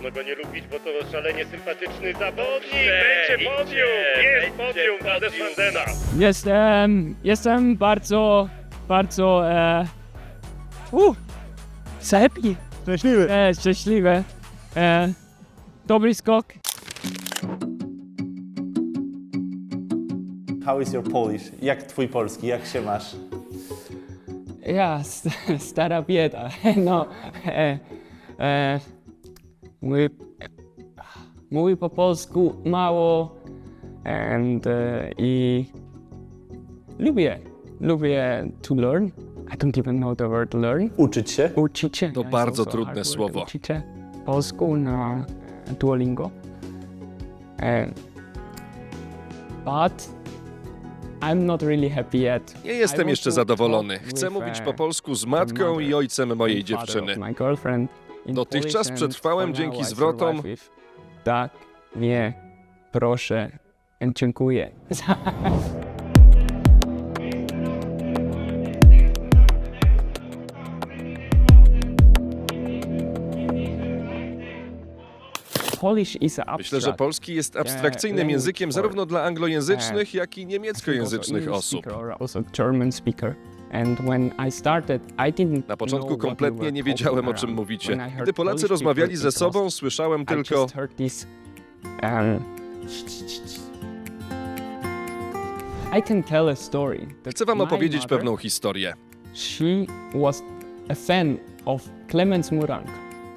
trudno go nie lubić, bo to szalenie sympatyczny zawodnik. Będzie podium, jest będzie podium dla podium. Desmondena. Jestem, jestem bardzo, bardzo, e, uh, happy, Szczęśliwy. e, szczęśliwy. E, dobry skok. How is your Polish? Jak twój polski? Jak się masz? Ja, st- stara bieda. No, e, e, mówi, mówi po polsku mało and, e, i lubię, lubię to learn. I don't even know the word learn. Uczyć się? Uczyć się. To bardzo trudne słowo. Uczyć się polsku na Duolingo. And, but I'm not really happy yet. Nie jestem jeszcze zadowolony. Chcę mówić uh, po polsku z matką i ojcem mojej dziewczyny. my girlfriend Dotychczas przetrwałem dzięki zwrotom Tak, nie, proszę, dziękuję. Myślę, że polski jest abstrakcyjnym językiem zarówno dla anglojęzycznych, jak i niemieckojęzycznych osób. Na początku kompletnie nie wiedziałem, o czym mówicie. Gdy Polacy rozmawiali ze sobą, słyszałem tylko um, Chcę wam opowiedzieć pewną historię.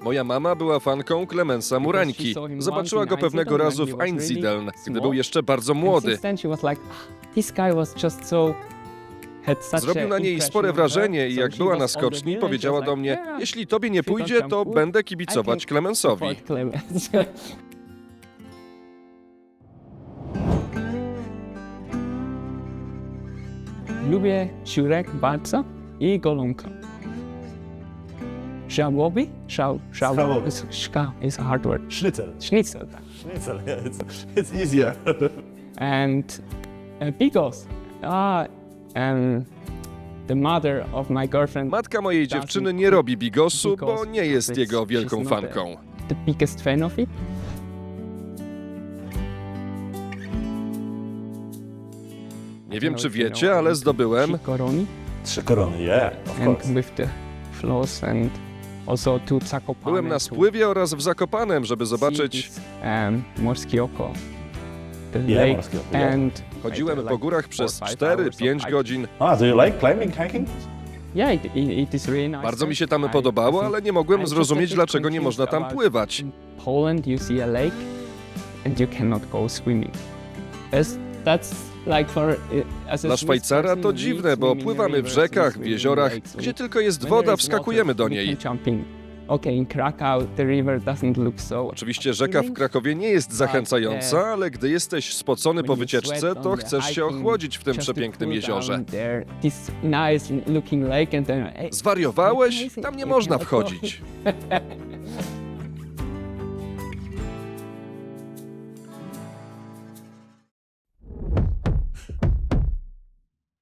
Moja mama była fanką Clemensa Murańki. Zobaczyła go pewnego razu w Einsiedeln, gdy był jeszcze bardzo młody. Zrobił na niej spore on her." wrażenie i jak była na skoczni, powiedziała do like, mnie, "Yeah, jeśli tobie nie pójdzie, to będę kibicować Clemensowi. Lubię szurek bardzo i golonka. Schau, schau, Schabowy. Schka is a hard word. Schnitzel. Schnitzel. tak. Schnitzel, yeah, it's, it's easier. And uh, bigos. Ah, um, the mother of my girlfriend. Matka mojej dziewczyny nie robi bigosu, bo nie jest jego wielką fanką. the biggest fan of it. Nie wiem, czy wiecie, ale zdobyłem Trzy korony, yeah, of and course. with the floss and also to Zakopane. Byłem na spływie oraz w Zakopanem, żeby zobaczyć. morskie oko. Lake and Chodziłem po górach przez five 4-5 hours of hiking. godzin. Ah, do you like climbing, hiking? Yeah, it, it, it is really nice. Bardzo mi się tam podobało, ale nie mogłem zrozumieć, dlaczego nie można tam pływać. In Poland, you see a lake, and you cannot go swimming. That's, that's like for as a Dla Szwajcara to dziwne, bo pływamy w rzekach, w jeziorach, gdzie tylko jest woda, wskakujemy do niej. Okay, in Krakow the river doesn't look so. Oczywiście rzeka w Krakowie nie jest zachęcająca, ale gdy jesteś spocony po wycieczce, to chcesz się ochłodzić w tym przepięknym jeziorze. hey, Zwariowałeś? Tam nie można wchodzić.